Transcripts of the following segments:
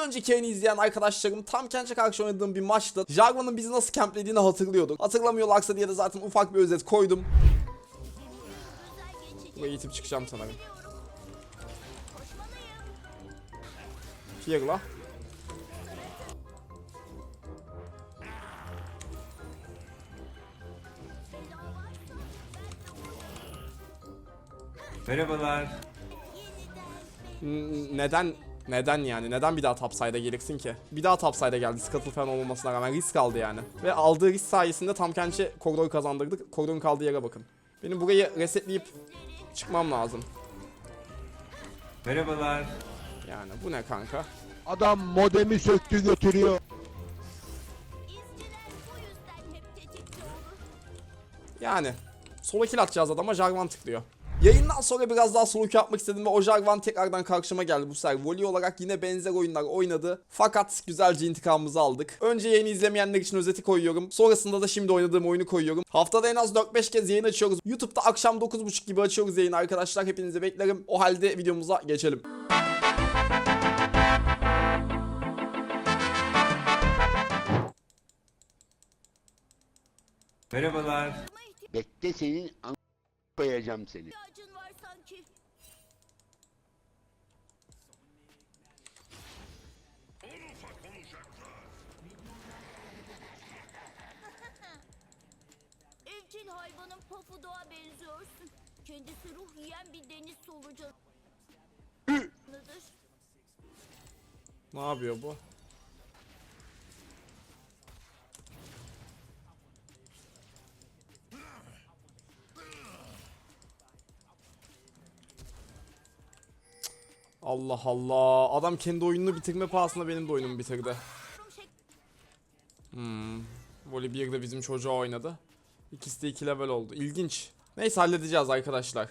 Bir önceki yayını izleyen arkadaşlarım tam Kenç'e karşı oynadığım bir maçta Jarvan'ın bizi nasıl camplediğini hatırlıyorduk. Hatırlamıyorlarsa diye de zaten ufak bir özet koydum. Buraya itip çıkacağım sanırım. Firla. Merhabalar. Neden neden yani? Neden bir daha topside'a gelirsin ki? Bir daha topside'a geldi. Scuttle falan olmamasına rağmen risk aldı yani. Ve aldığı risk sayesinde tam kendisi koridoru kazandırdık. Koridorun kaldığı yere bakın. Benim burayı resetleyip çıkmam lazım. Merhabalar. Yani bu ne kanka? Adam modemi söktü götürüyor. İzciler bu yüzden hep tetikte olur. Yani solo kill atacağız adama Jarvan tıklıyor. Yayından sonra biraz daha solo kill yapmak istedim ve o Jarvan tekrardan karşıma geldi bu sefer. Volley olarak yine benzer oyunlar oynadı. Fakat güzelce intikamımızı aldık. Önce yayını izlemeyenler için özeti koyuyorum. Sonrasında da şimdi oynadığım oyunu koyuyorum. Haftada en az 4-5 kez yayın açıyoruz. YouTube'da akşam 9.30 gibi açıyoruz yayını arkadaşlar. Hepinizi beklerim. O halde videomuza geçelim. Merhabalar. Bekle senin an koyacağım seni. İhtiyacın var sanki. Evcil hayvanın pafuduğuna benziyorsun. Kendisi ruh yiyen bir deniz solucanıdır. Ne yapıyor bu? Allah Allah. Adam kendi oyununu bitirme pahasına benim de oyunumu bitirdi. Hmm. Voli 1'de bizim çocuğa oynadı. İkisi de 2 level oldu. İlginç. Neyse halledeceğiz arkadaşlar.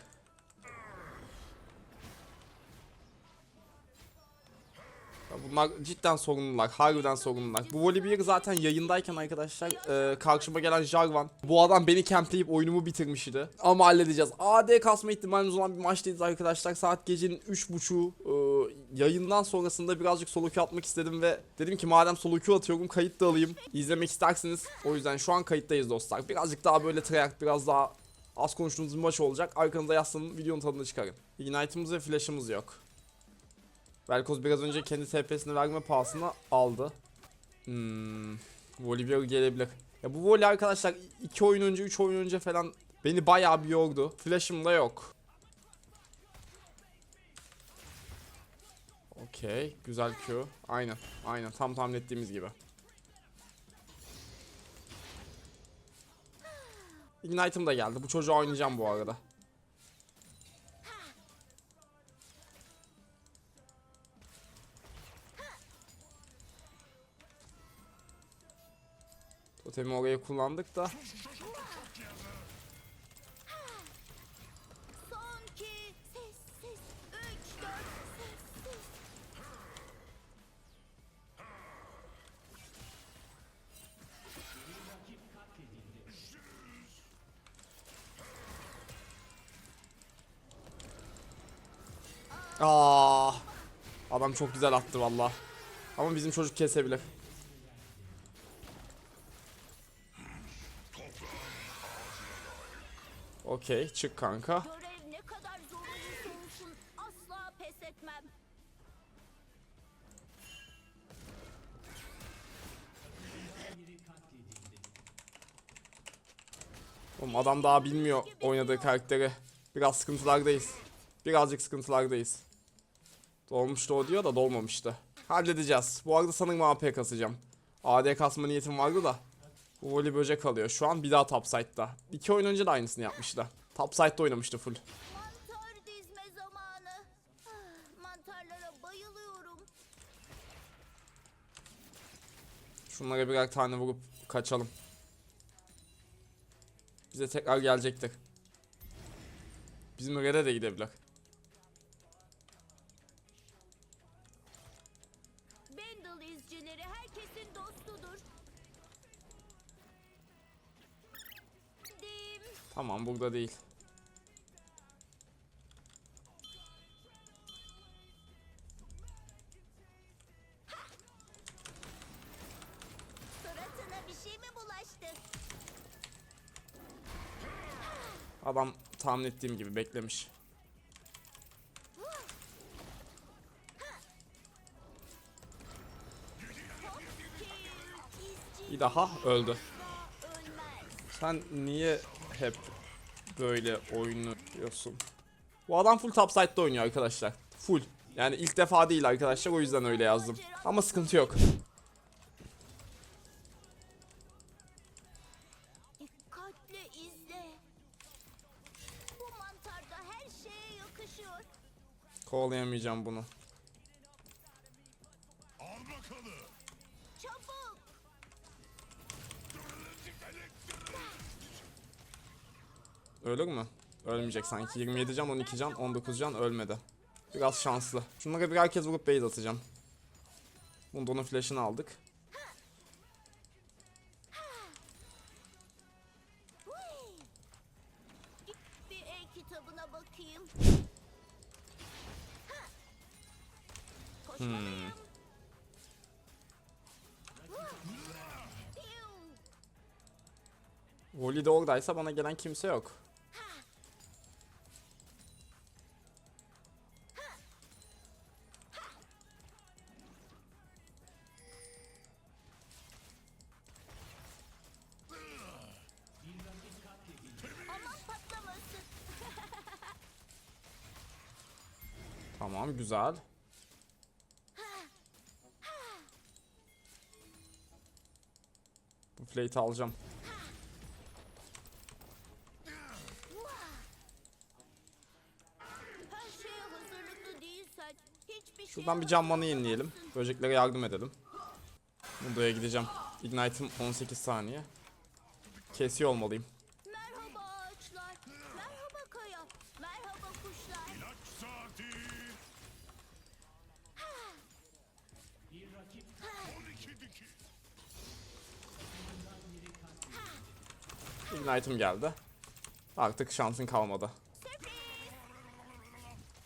Bunlar cidden sorunlular. Harbiden sorunlular. Bu Voli 1 zaten yayındayken arkadaşlar e, karşıma gelen Jarvan. Bu adam beni campleyip oyunumu bitirmişti. Ama halledeceğiz. AD kasma ihtimalimiz olan bir maçtayız arkadaşlar. Saat gecenin 3.30'u e, yayından sonrasında birazcık solo queue atmak istedim ve dedim ki madem solo queue atıyorum kayıt da alayım. İzlemek isterseniz o yüzden şu an kayıttayız dostlar. Birazcık daha böyle tryhard biraz daha az konuştuğumuz bir maç olacak. Arkanıza yaslanın videonun tadını çıkarın. Ignite'ımız ve flash'ımız yok. Velkoz biraz önce kendi TP'sini verme pahasına aldı. Hmm. Volibear gelebilir. Ya bu volley arkadaşlar 2 oyun önce 3 oyun önce falan beni bayağı bir yordu. Flash'ım da yok. Okey. Güzel Q. Aynen. Aynen. Tam tahmin ettiğimiz gibi. Ignite'ım da geldi. Bu çocuğu oynayacağım bu arada. Totemi oraya kullandık da. Aa, adam çok güzel attı valla. Ama bizim çocuk kesebilir. Okey, çık kanka. Görev ne kadar zor olursa olsun asla pes etmem. Oğlum adam daha bilmiyor oynadığı karakteri. Biraz sıkıntılardayız. Birazcık sıkıntılardayız. Dolmuştu o diyor da dolmamıştı. Halledeceğiz. Bu arada sanırım AP kasacağım. AD kasma niyetim vardı da. Bu voli böcek alıyor. Şu an bir daha topside'da. İki oyun önce de aynısını yapmıştı. Topside'da oynamıştı full. Mantar dizme zamanı. Ah, Mantarlara bayılıyorum. Şunlara birer tane vurup kaçalım. Bize tekrar gelecektir. Bizim Red'e de gidebilir. Hamburg'da değil. Adam tahmin ettiğim gibi beklemiş. Bir daha öldü. Sen niye hep böyle oynuyorsun? Bu adam full topside'da oynuyor arkadaşlar. Full. Yani ilk defa değil arkadaşlar o yüzden öyle yazdım. Ama sıkıntı yok. Kovalayamayacağım bunu. Ölür mü? Ölmeyecek sanki. 27 can, 12 can, 19 can ölmedi. Biraz şanslı. Şunlara bir herkes vurup base atacağım. Bunda onun flash'ını aldık. Bir e-kitabına bakayım. Koşmalıyım. Piu. Voli de oradaysa bana gelen kimse yok. Güzel. Bu plate'i alacağım. Şuradan bir cammanı yenileyelim. Böceklere yardım edelim. Mundo'ya gideceğim. Ignite'ım 18 saniye. Kesiyor olmalıyım. Ignite'ım geldi. Artık şansın kalmadı.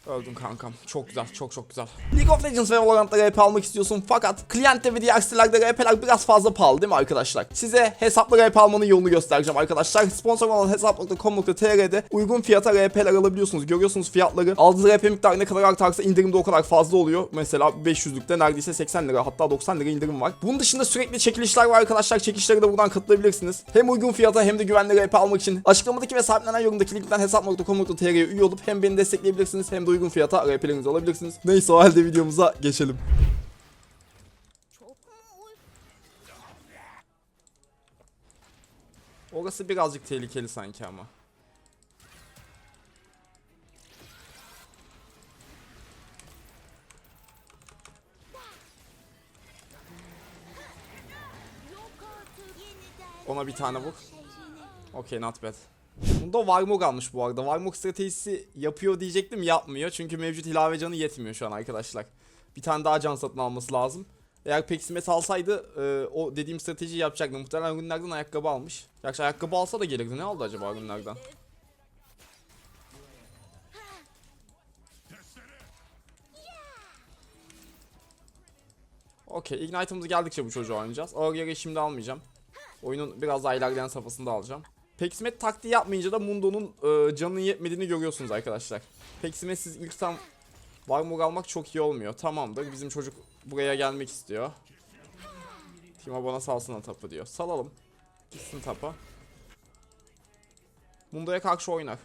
Öldüm kankam. Çok güzel, çok çok güzel. League of Legends ve Valorant'ta RP almak istiyorsun fakat klientte ve diğer sitelerde RP'ler biraz fazla pahalı değil mi arkadaşlar? Size hesaplı RP almanın yolunu göstereceğim arkadaşlar. Sponsor olan hesap.com.tr'de uygun fiyata RP'ler alabiliyorsunuz. Görüyorsunuz fiyatları. Aldığınız RP miktarı ne kadar artarsa indirimde o kadar fazla oluyor. Mesela 500'lükte neredeyse 80 lira hatta 90 lira indirim var. Bunun dışında sürekli çekilişler var arkadaşlar. Çekilişlere de buradan katılabilirsiniz. Hem uygun fiyata hem de güvenli RP almak için açıklamadaki ve sahiplenen yorumdaki linkten hesap.com.tr'ye üye olup hem beni destekleyebilirsiniz hem de uygun fiyata RP'lerinizi alabilirsiniz. Neyse o halde videomuza geçelim. Orası birazcık tehlikeli sanki ama. Ona bir tane vur. Okey not bad. Bunda Varmog almış bu arada. Varmog stratejisi yapıyor diyecektim yapmıyor. Çünkü mevcut ilave canı yetmiyor şu an arkadaşlar. Bir tane daha can satın alması lazım. Eğer Peximet alsaydı e, o dediğim stratejiyi yapacaktı. Muhtemelen günlerden ayakkabı almış. Gerçi ayakkabı alsa da gelirdi. Ne aldı acaba günlerden? Okey. Ignite'ımız geldikçe bu çocuğu oynayacağız. Ağır şimdi almayacağım. Oyunun biraz daha ilerleyen safhasında alacağım. Peksimet taktiği yapmayınca da Mundo'nun e, canının yetmediğini görüyorsunuz arkadaşlar. Peksimet siz ilk tam Varmog almak çok iyi olmuyor. Tamamdır. Bizim çocuk buraya gelmek istiyor. Timo bana salsana tapı diyor. Salalım. Gitsin tapa. Mundo'ya karşı oynar.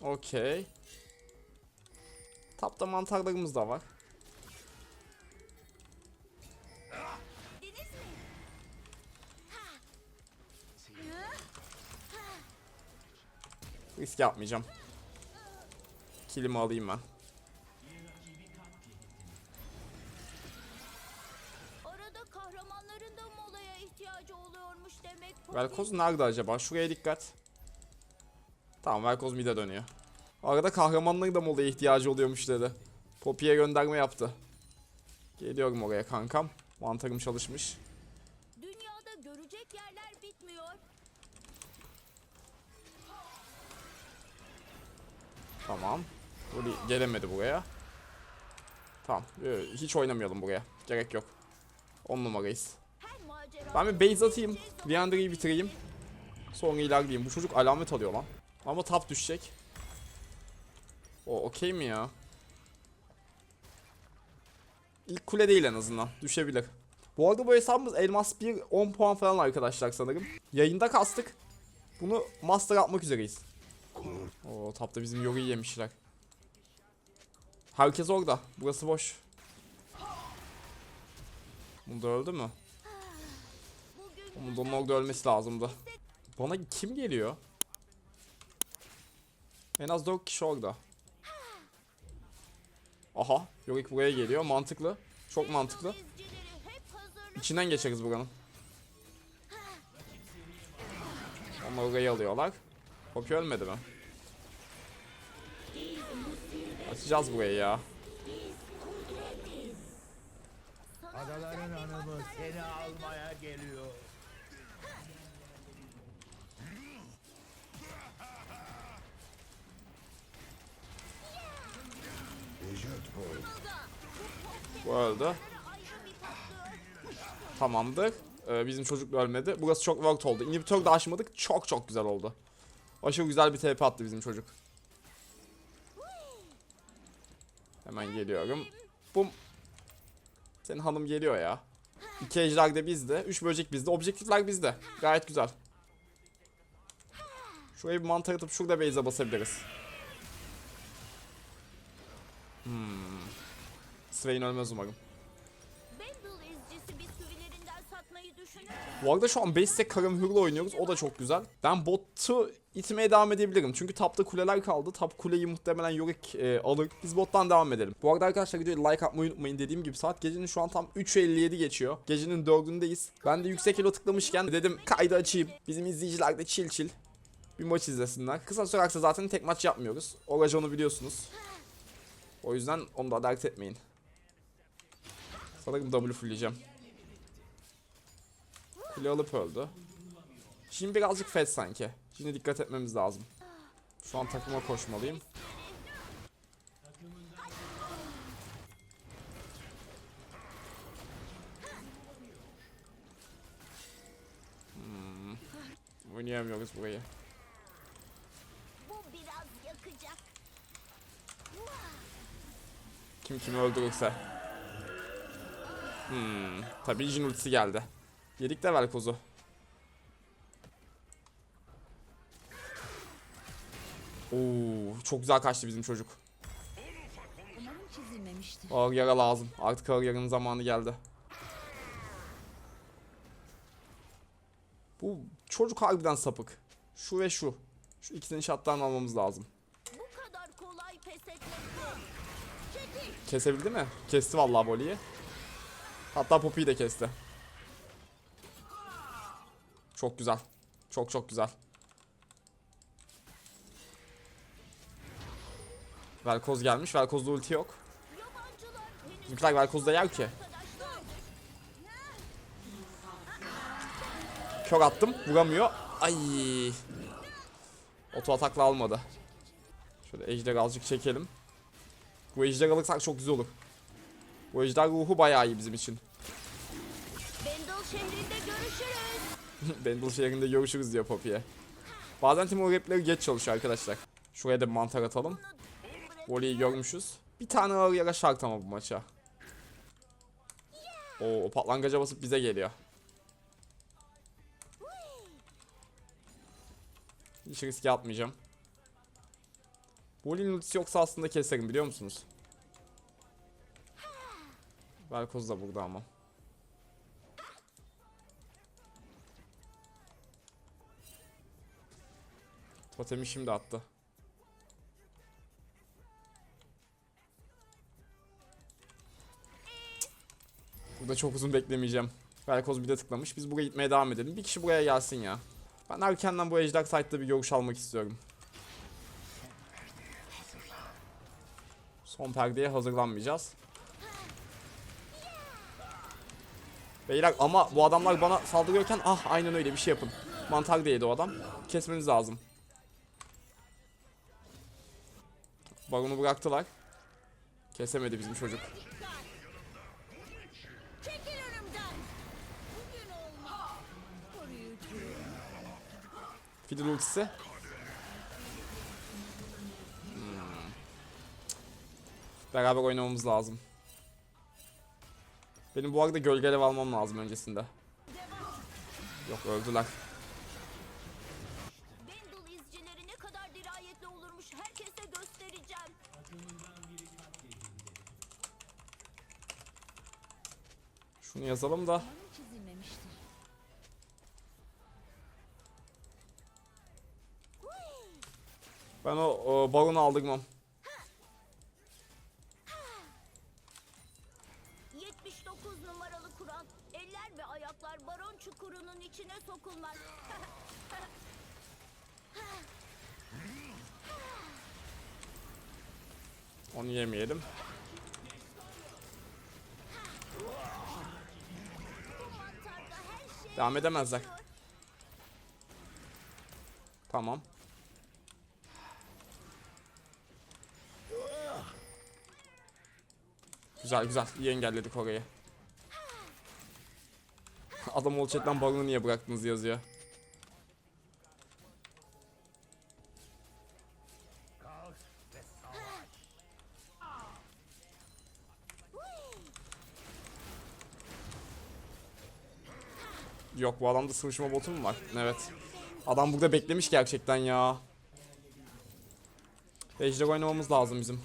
Okey. Tapta mantarlarımız da var. Risk yapmayacağım. Kilimi alayım ben. Velkoz nerede acaba? Şuraya dikkat. Tamam Velkoz mid'e dönüyor. Arada kahramanların da molaya ihtiyacı oluyormuş dedi. Poppy'ye gönderme yaptı. Geliyorum oraya kankam. Mantarım çalışmış. Dünyada görecek yerler bitmiyor. Tamam. Voli gelemedi buraya. Tamam. ee, Hiç oynamayalım buraya. Gerek yok. 10 numarayız. Ben bir base atayım. Leandra'yı bitireyim. Sonra ilerleyeyim. Bu çocuk alamet alıyor lan. Ama tap düşecek. O okey mi ya? İlk kule değil en azından. Düşebilir. Bu arada bu hesabımız Elmas 1 10 puan falan arkadaşlar sanırım. Yayında kastık. Bunu master atmak üzereyiz. Oo tapta bizim yoruyu yemişler. Herkes orada. Burası boş. Bunda öldü mü? bugün Bunun orada ölmesi lazımdı. Bana kim geliyor? En az 4 kişi orada. Aha, Yorick buraya geliyor. Mantıklı. Çok mantıklı. İçinden geçeriz buranın. Onlar orayı alıyorlar. Poppy ölmedi mi? Açacağız burayı ya. Adaların hanımı seni almaya geliyor. Bu tatlı. Tamamdır. Ee, bizim çocuk ölmedi. Burası çok worked oldu. İnhibitör de aşmadık. Çok çok güzel oldu. Aşırı güzel bir TP attı bizim çocuk. Hemen geliyorum. Bum. Senin hanım geliyor ya. İki ejder de bizde. Üç böcek bizde. Objektifler bizde. Gayet güzel. Şuraya bir mantar atıp şurada base'e basabiliriz. Hmm. Swain ölmez umarım. Bu arada şu an 5 stack karamühürle oynuyoruz. O da çok güzel. Ben botu itmeye devam edebilirim. Çünkü tapta kuleler kaldı. Tap kuleyi muhtemelen Yorick e, alır. Biz bottan devam edelim. Bu arada arkadaşlar videoya like atmayı unutmayın. Dediğim gibi saat gecenin şu an tam 3.57 geçiyor. Gecenin 4'ündeyiz. Ben de yüksek elo tıklamışken dedim kaydı açayım. Bizim izleyiciler de chill chill bir maç izlesinler. Kısa sürerse zaten tek maç yapmıyoruz. O raconu biliyorsunuz. O yüzden onu da dert etmeyin. Sanırım W fullleyeceğim. Kule alıp öldü. Şimdi birazcık fed sanki. Şimdi dikkat etmemiz lazım. Şu an takıma koşmalıyım. Hmm. Oynayamıyoruz burayı. Kim kimi öldürürse. Hmm. Tabii Jin ultisi geldi. Yedik de Velkoz'u. Oo, çok güzel kaçtı bizim çocuk. Ağır yara lazım. Artık ağır yaranın zamanı geldi. Bu çocuk harbiden sapık. Şu ve şu. Şu ikisini şattan almamız lazım. Bu kadar kolay pes etmekte. Çekil. Kesebildi mi? Kesti vallahi Boli'yi. Hatta Poppy'yi de kesti. Çok güzel. Çok çok güzel. Velkoz gelmiş. Velkoz'da ulti yok. Bizimkiler Velkoz'da yer ki. Kör attım. Vuramıyor. Ay. Oto atakla almadı. Şöyle ejder azıcık çekelim. Bu ejder alırsak çok güzel olur. Bu ejder ruhu bayağı iyi bizim için. Bendel şehrinde görüşürüz. Bendel şehrinde görüşürüz diyor Poppy'ye. Bazen Timur repleri geç çalışıyor arkadaşlar. Şuraya da bir mantar atalım. Voli'yi görmüşüz. Bir tane ağır yara şart ama bu maça. Oo, o patlangaca basıp bize geliyor. Hiç riske atmayacağım. Voli'nin ultisi yoksa aslında keserim biliyor musunuz? Velkoz da burada ama. Totemi şimdi attı. Burada çok uzun beklemeyeceğim. Velkoz bir de tıklamış. Biz buraya gitmeye devam edelim. Bir kişi buraya gelsin ya. Ben erkenden bu ejder site'da bir görüş almak istiyorum. Son perdeye hazırlanmayacağız. Beyler ama bu adamlar bana saldırıyorken ah aynen öyle bir şey yapın. Mantar değdi o adam. Kesmeniz lazım. Baron'u bıraktılar. Kesemedi bizim çocuk. Fiddle ultisi. Hmm. Beraber oynamamız lazım. Benim bu arada gölgelev almam lazım öncesinde. Yok öldüler. Bendel izcileri ne kadar dirayetli olurmuş herkese göstereceğim. Şunu yazalım da. Çizilmemiştir. Ben o, o baronu aldırmam. Edemezler. Tamam. Güzel güzel. İyi engelledik orayı. Adam ol chatten niye bıraktınız yazıyor. Yok bu adamda sıvışma botu mu var? Evet. Adam burada beklemiş gerçekten ya. Ejder oynamamız lazım bizim.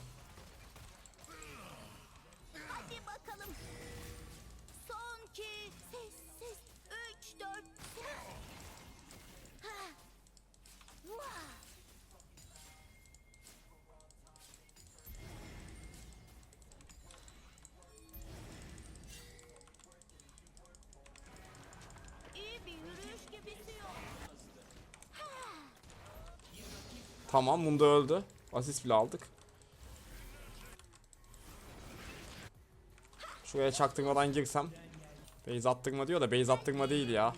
Tamam Mundo öldü. Asist bile aldık. Şuraya çaktırmadan girsem. Base attırma diyor da base attırma değil ya.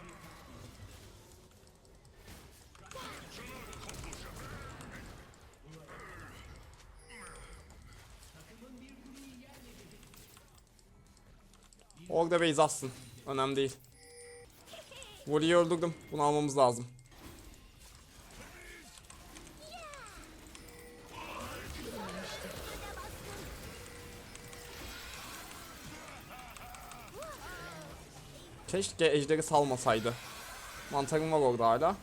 Orada base atsın. Önemli değil. Voli'yi öldürdüm. Bunu almamız lazım. Keşke ejderi salmasaydı. Mantarım var orada hala.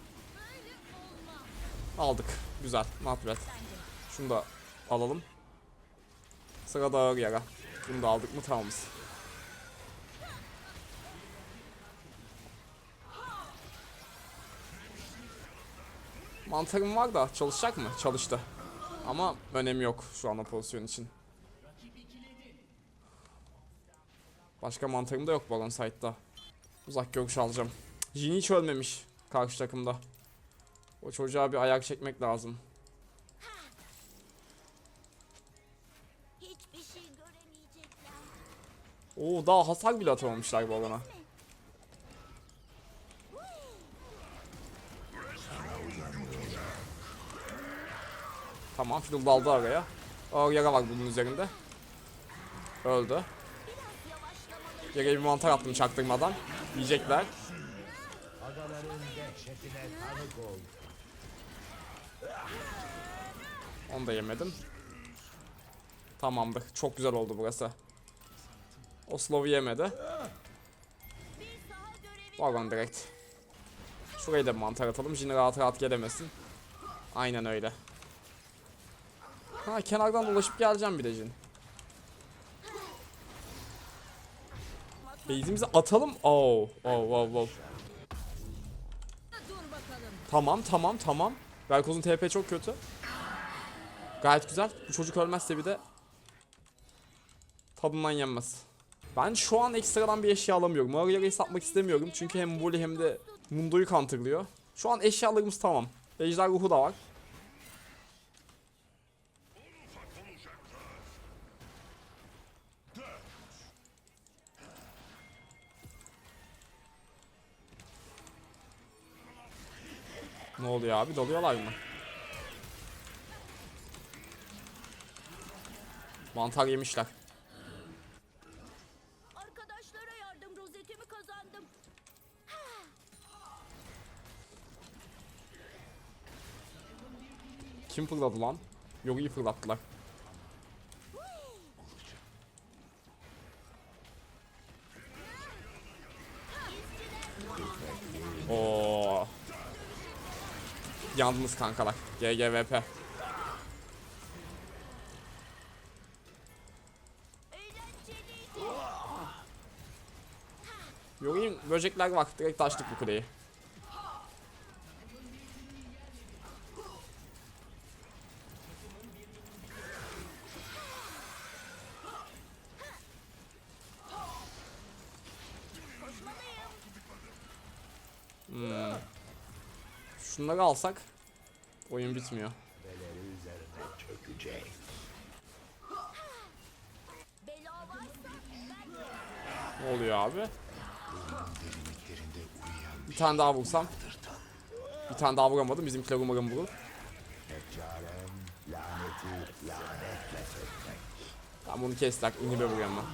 Aldık. Güzel. Not. Şunu da alalım. Sırada ağır yara. Bunu da aldık mı tamamız. Mantarım var da çalışacak mı? Çalıştı. Ama önemi yok şu an o pozisyon için. Başka mantarım da yok balon site'da. Uzak görüş alacağım. Jin hiç ölmemiş karşı takımda. O çocuğa bir ayak çekmek lazım. Şey. Oo daha hasar bile atamamışlar balona. Tamam daldı araya. Ağır yara var bunun üzerinde. Öldü. Yere bir mantar attım çaktırmadan. Yiyecekler. Onu da yemedim. Tamamdır. Çok güzel oldu burası. O slow'u yemedi. Vagon direkt. Şurayı da mantar atalım. Jin rahat rahat gelemesin. Aynen öyle. Ha kenardan dolaşıp geleceğim bir de Jin. Base'imizi atalım. Oh, oh, oh. Bakalım. Tamam, tamam, tamam. Velkoz'un TP çok kötü. Gayet güzel. Bu çocuk ölmezse bir de tadından yenmez. Ben şu an ekstradan bir eşya alamıyorum. Arayarayı satmak istemiyorum. Çünkü hem Voli hem de Mundo'yu counterlıyor. Şu an eşyalarımız tamam. Ejder ruhu da var. Oluyor abi? Dalıyorlar mı? Mantar yemişler. Arkadaşlara yardım rozetimi kazandım. Kim fırladı lan? Yok iyi fırlattılar. Yandınız kankalar. GGVP. Yorayım böcekler var. Direkt açtık bu kuleyi. Hmm. Şunları alsak oyun bitmiyor. Ne oluyor abi? Bir tane daha vursam. Bir tane daha vuramadım. Vurur. Çarem laneti lanetle sökmek. Ben bunu kestik. İnibe vuruyorum ben.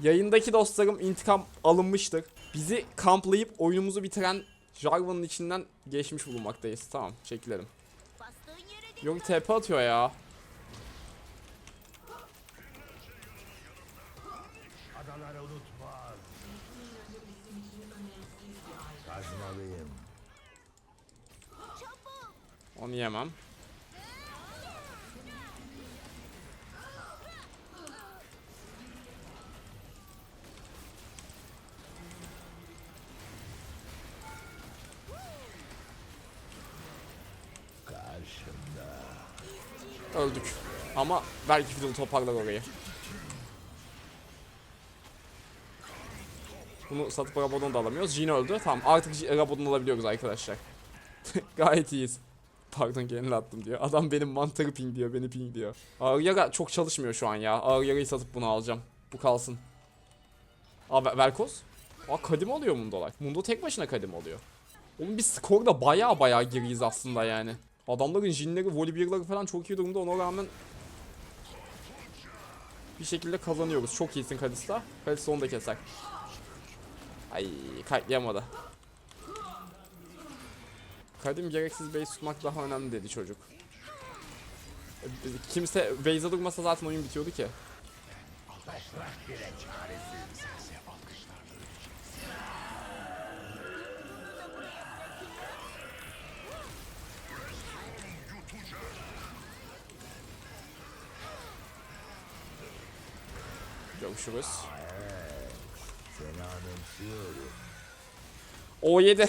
Yayındaki dostlarım intikam alınmıştır. Bizi kamplayıp oyunumuzu bitiren Jarvan'ın içinden geçmiş bulunmaktayız. Tamam çekilelim. Yok TP atıyor ya. Adaları unutmaz. Kazmalıyım. Onu yemem. Belki Fiddle toparlar orayı. Bunu satıp Rabadon'u da alamıyoruz. Jin öldü. Tamam artık Rabadon'u alabiliyoruz arkadaşlar. Gayet iyiyiz. Pardon kendini attım diyor. Adam benim mantarı ping diyor. Beni ping diyor. Ağır yara çok çalışmıyor şu an ya. Ağır yarayı satıp bunu alacağım. Bu kalsın. Aa Ve- Velkoz. Aa kadim oluyor Mundo'lar. Mundo tek başına kadim oluyor. Oğlum biz skorda baya baya geriyiz aslında yani. Adamların jinleri, volibear'ları falan çok iyi durumda ona rağmen bir şekilde kazanıyoruz. Çok iyisin Kalista. Kalista onu da keser. Ay kayıtlayamadı. Kadim gereksiz base tutmak daha önemli dedi çocuk. Kimse base'e durmasa zaten oyun bitiyordu ki. Anımsıyorum. O7.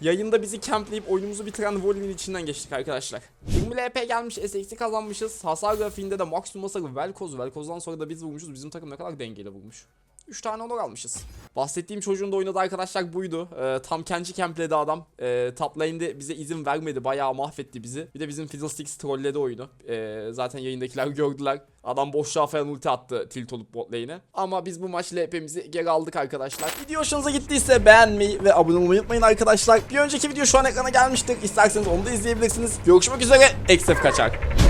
Yayında bizi campleyip oyunumuzu bitiren Voli'nin içinden geçtik arkadaşlar. 20 LP gelmiş, SX'i kazanmışız. Hasar grafiğinde de maksimum hasarı Velkoz. Velkoz'dan sonra da biz vurmuşuz. Bizim takım ne kadar dengeli vurmuş. 3 tane onur almışız. Bahsettiğim çocuğun da oynadığı arkadaşlar buydu. Ee, tam kenci campledi adam. Ee, top lane'de bize izin vermedi. Bayağı mahvetti bizi. Bir de bizim Fiddlesticks trolledi oyunu. Ee, zaten yayındakiler gördüler. Adam boşluğa falan ulti attı tilt olup bot lane'e. Ama biz bu maç LP'mizi geri aldık arkadaşlar. Video hoşunuza gittiyse beğenmeyi ve abone olmayı unutmayın arkadaşlar. Bir önceki video şu an ekrana gelmiştir. İsterseniz onu da izleyebilirsiniz. Görüşmek üzere. Eksef kaçar.